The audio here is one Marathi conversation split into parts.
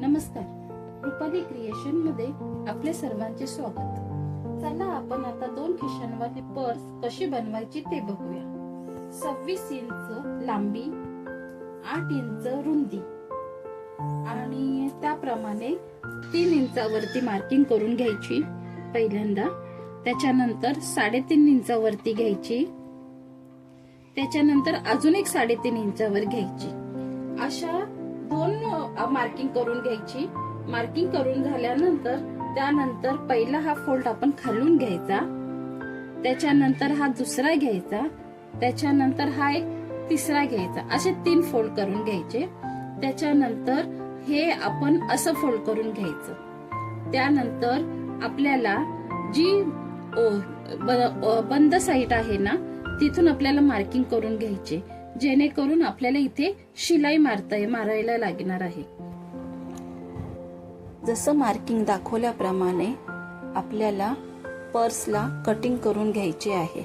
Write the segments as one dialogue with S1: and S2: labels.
S1: नमस्कार. रुपाली क्रिएशनमध्ये आपले सर्वांचे स्वागत. चला आपण आता दोन खिशांवाली पर्स कशी बनवायची ते बघूया. सव्वीस इंच लांबी आठ इंच रुंदी. आणि त्याप्रमाणे तीन इंचावरती मार्किंग करून घ्यायची पहिल्यांदा. त्याच्यानंतर साडेतीन इंचावरती घ्यायची. त्याच्यानंतर अजून एक साडेतीन इंचावर घ्यायची. अशा दोन मार्किंग करून घ्यायची. मार्किंग करून झाल्यानंतर त्यानंतर पहिला हा फोल्ड आपण खालून घ्यायचा. त्याच्यानंतर हा दुसरा घ्यायचा. त्याच्यानंतर हा एक तिसरा घ्यायचा. असे तीन फोल्ड करून घ्यायचे. त्याच्यानंतर हे आपण असं फोल्ड करून घ्यायचं. त्यानंतर आपल्याला जी ओ, ब- बंद साईट आहे ना तिथून आपल्याला मार्किंग करून घ्यायचे. जेणेकरून आपल्याला इथे शिलाई मारता मारायला लागणार आहे. जसं मार्किंग दाखवल्याप्रमाणे आपल्याला पर्सला कटिंग करून घ्यायचे आहे.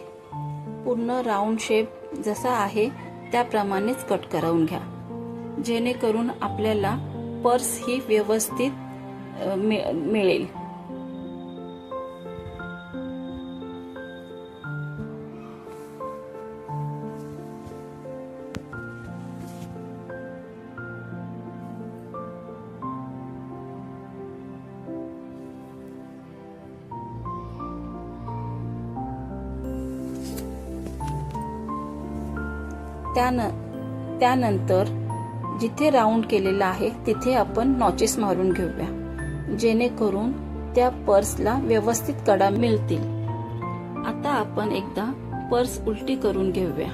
S1: पूर्ण राऊंड शेप जसा आहे त्याप्रमाणेच कट करून घ्या. जेणेकरून आपल्याला पर्स ही व्यवस्थित अ, मिळेल. त्यान त्यानंतर जिथे राऊंड केलेला आहे तिथे आपण नॉचेस मारून घेऊया. जेणेकरून त्या पर्सला व्यवस्थित कडा मिळतील. आता आपण एकदा पर्स उलटी करून घेऊया.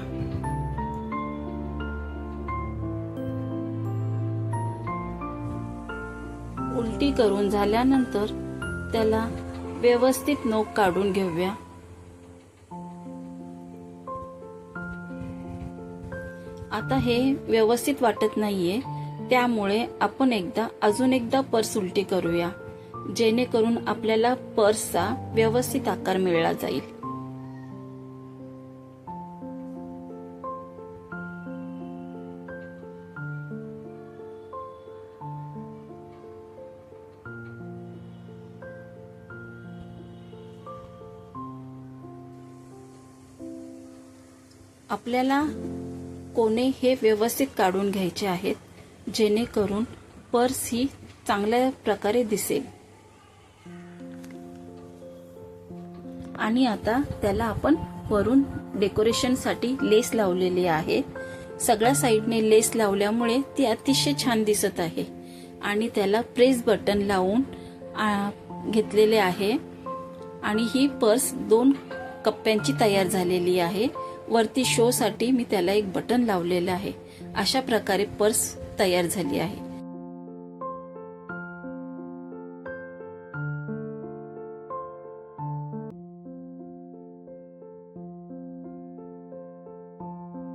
S1: उलटी करून झाल्यानंतर त्याला व्यवस्थित नोक काढून घेऊया. आता हे व्यवस्थित वाटत नाहीये. त्यामुळे आपण एकदा अजून एकदा पर्स उलटी करूया. जेणेकरून आपल्याला पर्सचा व्यवस्थित आकार मिळला जाईल. आपल्याला कोणे हे व्यवस्थित काढून घ्यायचे आहेत जेणेकरून पर्स ही चांगल्या प्रकारे दिसेल. आणि आता त्याला आपण वरून डेकोरेशनसाठी लेस लावलेली आहे. सगळ्या साईडने लेस लावल्यामुळे ती अतिशय छान दिसत आहे. आणि त्याला प्रेस बटन लावून घेतलेले आहे. आणि ही पर्स दोन कप्प्यांची तयार झालेली आहे. वरती शोसाठी मी त्याला एक बटन लावलेलं आहे. अशा प्रकारे पर्स तयार झाली आहे.